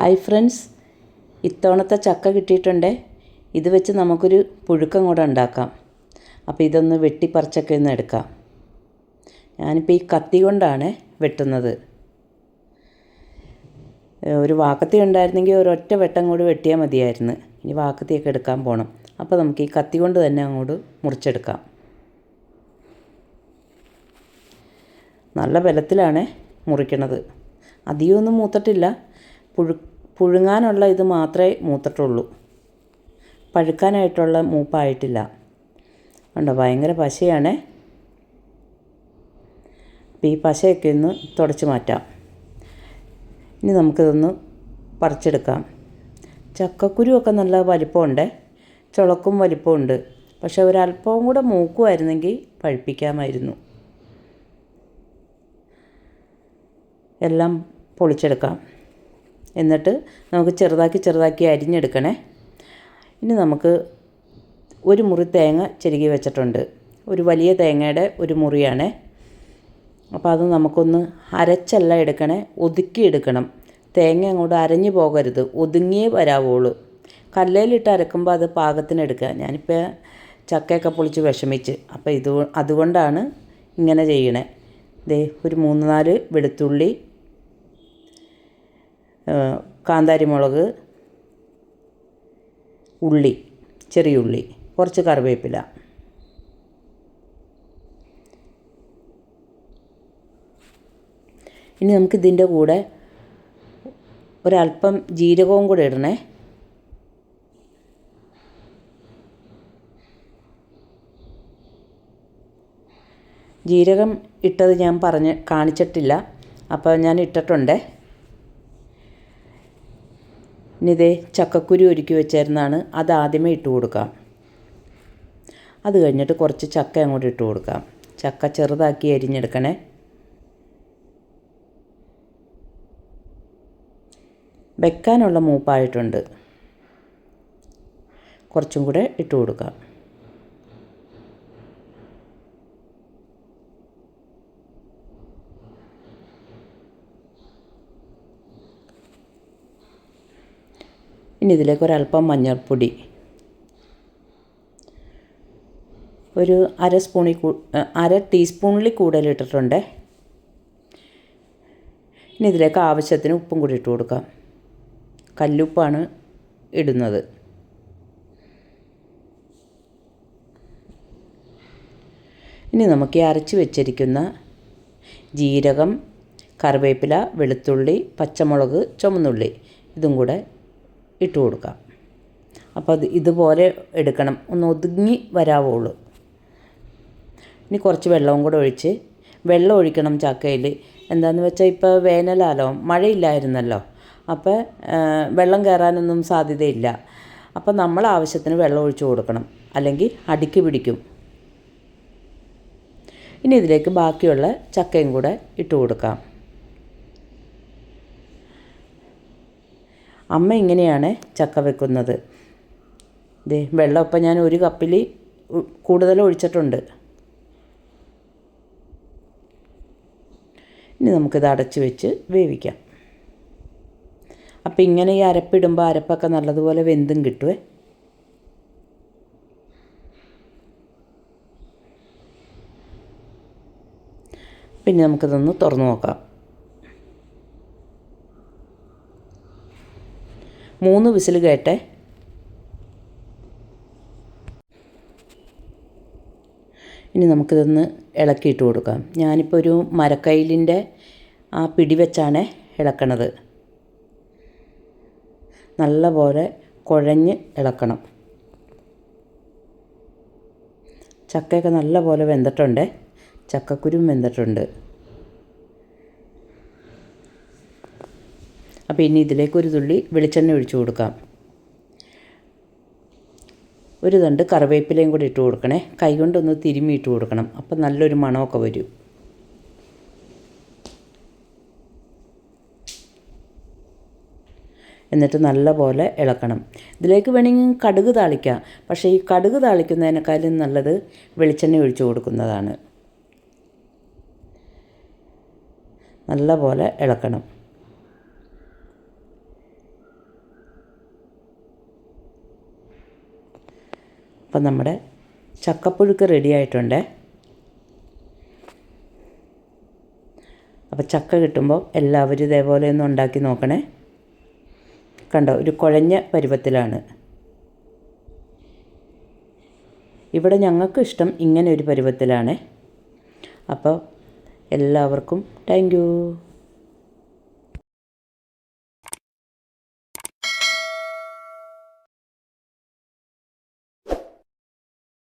Hi friends. ഇത്തവണത്തെ ചക്ക കിട്ടിയിട്ടുണ്ട്. ഇത് വെച്ച് നമുക്കൊരു പുഴുക്കം കൂടെ ഉണ്ടാക്കാം. അപ്പോൾ ഇതൊന്ന് വെട്ടിപ്പറിച്ചൊക്കെ ഒന്ന് എടുക്കാം. ഞാനിപ്പോൾ ഈ കത്തി കൊണ്ടാണ് വെട്ടുന്നത്. ഒരു വാക്കത്തി ഉണ്ടായിരുന്നെങ്കിൽ ഒരൊറ്റ വെട്ടം കൂടി വെട്ടിയാൽ മതിയായിരുന്നു. ഇനി വാക്കത്തിയൊക്കെ എടുക്കാൻ പോകണം അപ്പോൾ നമുക്ക് ഈ കത്തി കൊണ്ട് തന്നെ അങ്ങോട്ട് മുറിച്ചെടുക്കാം. നല്ല ബലത്തിലാണ് മുറിക്കണത്. അധികമൊന്നും മൂത്തിട്ടില്ല. പുഴു പുഴുങ്ങാനുള്ള ഇത് മാത്രമേ മൂത്തിട്ടുള്ളൂ. പഴുക്കാനായിട്ടുള്ള മൂപ്പായിട്ടില്ല. ഉണ്ടോ ഭയങ്കര പശയാണ്. അപ്പോൾ ഈ പശയൊക്കെ ഒന്ന് തുടച്ച് മാറ്റാം. ഇനി നമുക്കിതൊന്ന് പറിച്ചെടുക്കാം. ചക്കക്കുരുവൊക്കെ നല്ല വലിപ്പമുണ്ട്. ചുളക്കും വലിപ്പമുണ്ട്. പക്ഷെ ഒരല്പവും കൂടെ മൂക്കുമായിരുന്നെങ്കിൽ പഴുപ്പിക്കാമായിരുന്നു. എല്ലാം പൊളിച്ചെടുക്കാം. എന്നിട്ട് നമുക്ക് ചെറുതാക്കി ചെറുതാക്കി അരിഞ്ഞെടുക്കണേ. ഇനി നമുക്ക് ഒരു മുറി തേങ്ങ ചെരുകി വെച്ചിട്ടുണ്ട്. ഒരു വലിയ തേങ്ങയുടെ ഒരു മുറിയാണ്. അപ്പോൾ അത് നമുക്കൊന്ന് അരച്ചല്ല എടുക്കണേ ഒതുക്കി എടുക്കണം. തേങ്ങ അങ്ങോട്ട് അരഞ്ഞു പോകരുത് ഒതുങ്ങിയേ വരാവുള്ളൂ. കല്ലേലിട്ട് അരക്കുമ്പോൾ അത് പാകത്തിന് എടുക്കുക. ഞാനിപ്പോൾ ചക്കയൊക്കെ പൊളിച്ച് വിഷമിച്ച്. അപ്പോൾ ഇത് അതുകൊണ്ടാണ് ഇങ്ങനെ ചെയ്യണേ. ദേ ഒരു മൂന്ന് നാല് വെളുത്തുള്ളി ആ, കാന്താരിമുളക് ഉള്ളി ചെറിയ ഉള്ളി കുറച്ച് കറിവേപ്പില. ഇനി നമുക്ക് ഇതിന്റെ കൂടെ ഒരല്പം ജീരകവും കൂടെ ഇടണേ. ജീരകം ഇട്ടത് ഞാൻ പറഞ്ഞ് കാണിച്ചിട്ടില്ല. അപ്പോൾ ഞാൻ ഇട്ടിട്ടുണ്ട്. ഇനി ഇതേ ചക്കക്കുരു ഒരുക്കി വെച്ചിരുന്നാണ് അത് ആദ്യമേ ഇട്ട് കൊടുക്കാം. അത് കഴിഞ്ഞിട്ട് കുറച്ച് ചക്ക അങ്ങോട്ട് ഇട്ട് കൊടുക്കാം. ചക്ക ചെറുതാക്കി അരിഞ്ഞെടുക്കണേ. വെക്കാനുള്ള മൂപ്പായിട്ടുണ്ട്. കുറച്ചും കൂടെ ഇട്ട് കൊടുക്കാം. ഇനി ഇതിലേക്ക് ഒരല്പം മഞ്ഞൾപ്പൊടി. ഒരു അര സ്പൂണിൽ കൂ അര ടീസ്പൂണിൽ കൂടുതൽ ഇട്ടിട്ടുണ്ട്. ഇനി ഇതിലേക്ക് ആവശ്യത്തിന് ഉപ്പും കൂടി ഇട്ട് കൊടുക്കാം. കല്ലുപ്പാണ് ഇടുന്നത്. ഇനി നമുക്ക് ഈ അരച്ച് വെച്ചിരിക്കുന്ന ജീരകം കറിവേപ്പില വെളുത്തുള്ളി പച്ചമുളക് ചുമന്നുള്ളി ഇതും കൂടെ ഇട്ട് കൊടുക്കാം. അപ്പോൾ അത് ഇതുപോലെ എടുക്കണം. ഒന്ന് ഒതുങ്ങി വരാവുള്ളൂ. ഇനി കുറച്ച് വെള്ളവും കൂടെ ഒഴിച്ച് വെള്ളം ഒഴിക്കണം ചക്കയിൽ. എന്താണെന്ന് വെച്ചാൽ ഇപ്പോൾ വേനലാലോ മഴയില്ലായിരുന്നല്ലോ. അപ്പോൾ വെള്ളം കയറാനൊന്നും സാധ്യതയില്ല. അപ്പോൾ നമ്മൾ ആവശ്യത്തിന് വെള്ളം ഒഴിച്ചു കൊടുക്കണം. അല്ലെങ്കിൽ അടിക്ക് പിടിക്കും. ഇനി ഇതിലേക്ക് ബാക്കിയുള്ള ചക്കയും കൂടെ ഇട്ട് കൊടുക്കാം. അമ്മ ഇങ്ങനെയാണ് ചക്ക വെക്കുന്നത്. ദേ വെള്ളം ഇപ്പം ഞാൻ ഒരു കപ്പിൽ കൂടുതൽ ഒഴിച്ചിട്ടുണ്ട്. ഇനി നമുക്കിത് അടച്ച് വെച്ച് വേവിക്കാം. അപ്പം ഇങ്ങനെ ഈ അരപ്പിടുമ്പോൾ അരപ്പൊക്കെ നല്ലതുപോലെ വെന്തും കിട്ടുമേ പിന്നെ നമുക്കിതൊന്ന് തുറന്നു നോക്കാം. മൂന്ന് വിസിൽ കേട്ടെ. ഇനി നമുക്കിതൊന്ന് ഇളക്കിയിട്ട് കൊടുക്കാം. ഞാനിപ്പോൾ ഒരു മരക്കയിലിന്റെ ആ പിടി വെച്ചാണ് ഇളക്കണത്. നല്ലപോലെ കുഴഞ്ഞ് ഇളക്കണം. ചക്കയൊക്കെ നല്ലപോലെ വെന്തിട്ടുണ്ട്. ചക്കക്കുരും വെന്തിട്ടുണ്ട്. അപ്പോൾ ഇനി ഇതിലേക്ക് ഒരു തുള്ളി വെളിച്ചെണ്ണ ഒഴിച്ചു കൊടുക്കാം. ഒരു തണ്ട് കറിവേപ്പിലയും കൂടി ഇട്ട് കൊടുക്കണേ. കൈ കൊണ്ടൊന്ന് തിരുമ്മി ഇട്ട് കൊടുക്കണം. അപ്പം നല്ലൊരു മണമൊക്കെ വരും. എന്നിട്ട് നല്ലപോലെ ഇളക്കണം. ഇതിലേക്ക് വേണമെങ്കിൽ കടുക് താളിക്കാം. പക്ഷേ ഈ കടുക് താളിക്കുന്നതിനേക്കാളും നല്ലത് വെളിച്ചെണ്ണ ഒഴിച്ചു കൊടുക്കുന്നതാണ്. നല്ലപോലെ ഇളക്കണം. അപ്പം നമ്മുടെ ചക്കപ്പുഴുക്ക് റെഡി ആയിട്ടുണ്ട്. അപ്പോൾ ചക്ക കിട്ടുമ്പോൾ എല്ലാവരും ഇതേപോലെ ഒന്ന് ഉണ്ടാക്കി നോക്കണേ. കണ്ടോ ഒരു കുഴഞ്ഞ പരുവത്തിലാണ്. ഇവിടെ ഞങ്ങൾക്ക് ഇഷ്ടം ഇങ്ങനെ ഒരു പരുവത്തിലാണ്. അപ്പോൾ എല്ലാവർക്കും താങ്ക്